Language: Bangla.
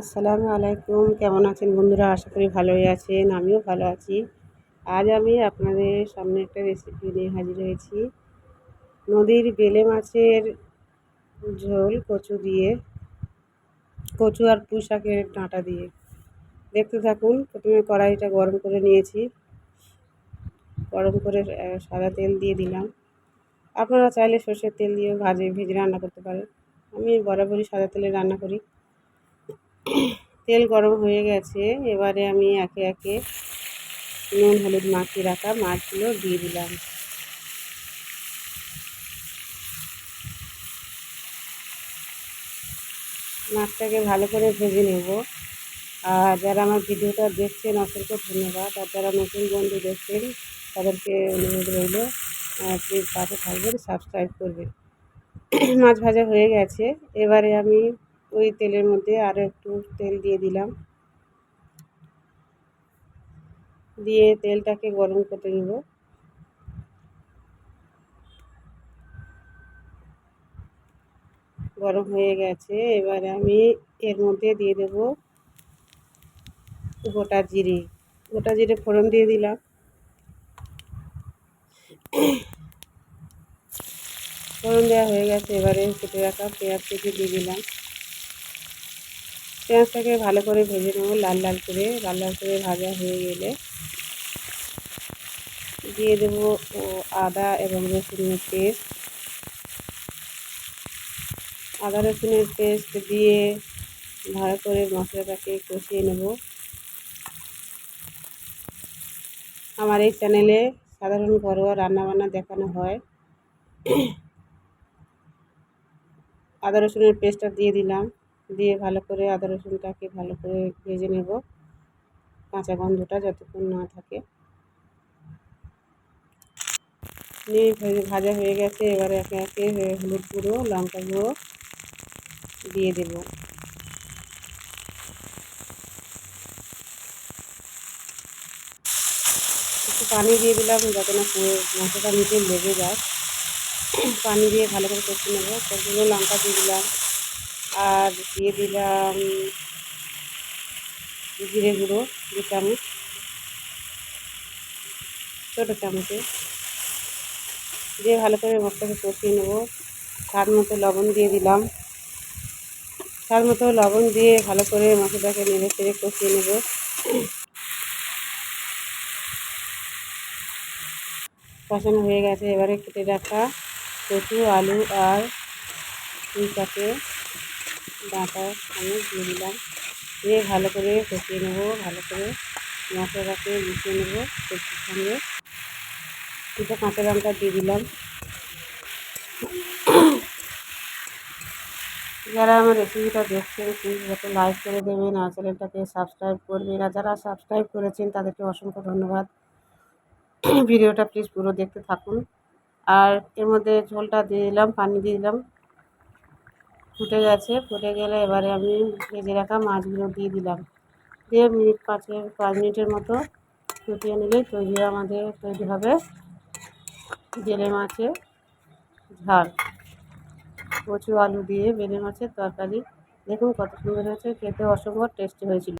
আসসালামু আলাইকুম। কেমন আছেন বন্ধুরা? আশা করি ভালোই আছেন, আমিও ভালো আছি। আজ আমি আপনাদের সামনে একটা রেসিপি নিয়ে হাজির হয়েছি। নদীর বেলে মাছের ঝোল, কচু দিয়ে। কচু আর পুঁশাকের ডাঁটা দিয়ে। দেখতে থাকুন, প্রথমে কড়াইটা গরম করে নিয়েছি। গরম করে সাদা তেল দিয়ে দিলাম। আপনারা চাইলে সর্ষের তেল দিয়ে ভাজে, ভেজে রান্না করতে পারেন। আমি বরাবরই সাদা তেলে রান্না করি। তেল গরম হয়ে গেছে। এবারে আমি একে একে নুন, হলুদ মাখিয়ে রাখা মাছগুলো দিয়ে দিলাম। মাছটাকে ভালো করে ভেজে নেব। আর যারা আমার ভিডিওটা দেখছেন, অসংখ্য ধন্যবাদ। আর যারা নতুন বন্ধু দেখছেন, তাদেরকে অনুরোধ রইল প্লিজ পাশে থাকবেন সাবস্ক্রাইব করবেন। মাছ ভাজা হয়ে গেছে। এবারে আমি ওই তেলের মধ্যে আরও একটু তেল দিয়ে দিলাম। দিয়ে তেলটাকে গরম করতে নেব। গরম হয়ে গেছে, এবারে আমি এর মধ্যে দিয়ে দেব গোটা জিরে। গোটা জিরে ফোড়ন দিয়ে দিলাম। ফোড়ন দেওয়া হয়ে গেছে, এবারে কেটে রাখা পেঁয়াজ কেটে দিয়ে দিলাম। পেঁয়াজটাকে ভালো করে ভেজে নেব, লাল লাল করে। লাল লাল করে ভাজা হয়ে গেলে দিয়ে দেবো আদা এবং রসুনের পেস্ট। আদা রসুনের পেস্ট দিয়ে ভালো করে মশলাটাকে কষিয়ে নেব। আমার এই চ্যানেলে সাধারণ ঘরোয়া রান্নাবান্না দেখানো হয়। আদা রসুনের পেস্টটা দিয়ে দিলাম। দিয়ে ভালো করে আদা রসুনটাকে ভালো করে ভেজে নেব। কাঁচা গন্ধটা যতক্ষণ না থাকে। নিয়ে ভাজা হয়ে গেছে। এবারে একে একে হলুদ গুঁড়ো, লঙ্কা গুঁড়ো দিয়ে দেব। একটু পানি দিয়ে দিলাম যাতে না মশলাটা নিচে লেগে যায়। পানি দিয়ে ভালো করে কষে নেব। কতগুলো লঙ্কা দিয়ে দিলাম। আর দিয়ে দিলাম জিরে গুঁড়ো, দু চামচ। ছোটো চামচে। দিয়ে ভালো করে মশলাকে কষিয়ে নেব। স্বাদ মতো লবণ দিয়ে দিলাম। স্বাদ মতো লবণ দিয়ে ভালো করে মশলাটাকে নেড়ে চেড়ে কষিয়ে নেব। কষানো হয়ে গেছে। এবারে কেটে রাখা কচু, আলু আর শাকে ডাঁটা আমি দিয়ে দিলাম। দিয়ে ভালো করে কষিয়ে নেব, ভালো করে মশলাটাকে মিশিয়ে নেব কচুর সঙ্গে। দুটো কাঁচা লঙ্কা দিয়ে দিলাম। যারা আমার রেসিপিটা দেখছেন প্লিজ যাতে লাইক করে দেবেন আর চ্যানেলটাকে সাবস্ক্রাইব করবেন। আর যারা সাবস্ক্রাইব করেছেন, তাদেরকে অসংখ্য ধন্যবাদ। ভিডিওটা প্লিজ পুরো দেখতে থাকুন। আর এর মধ্যে ঝোলটা দিয়ে দিলাম, পানি দিয়ে দিলাম। ফুটে গেছে, ফুটে গেলে এবারে আমি ভেজে রাখা মাছগুলো দিয়ে দিলাম। দিয়ে মিনিট পাঁচের, পাঁচ মিনিটের মতো ফুটিয়ে নিলেই তৈরি আমাদের তৈরি হবে জেলে মাছের ঝাল। কচু আলু দিয়ে বেলে মাছের তরকারি। দেখুন কত সুন্দর হয়েছে, খেতে অসম্ভব টেস্টি হয়েছিল।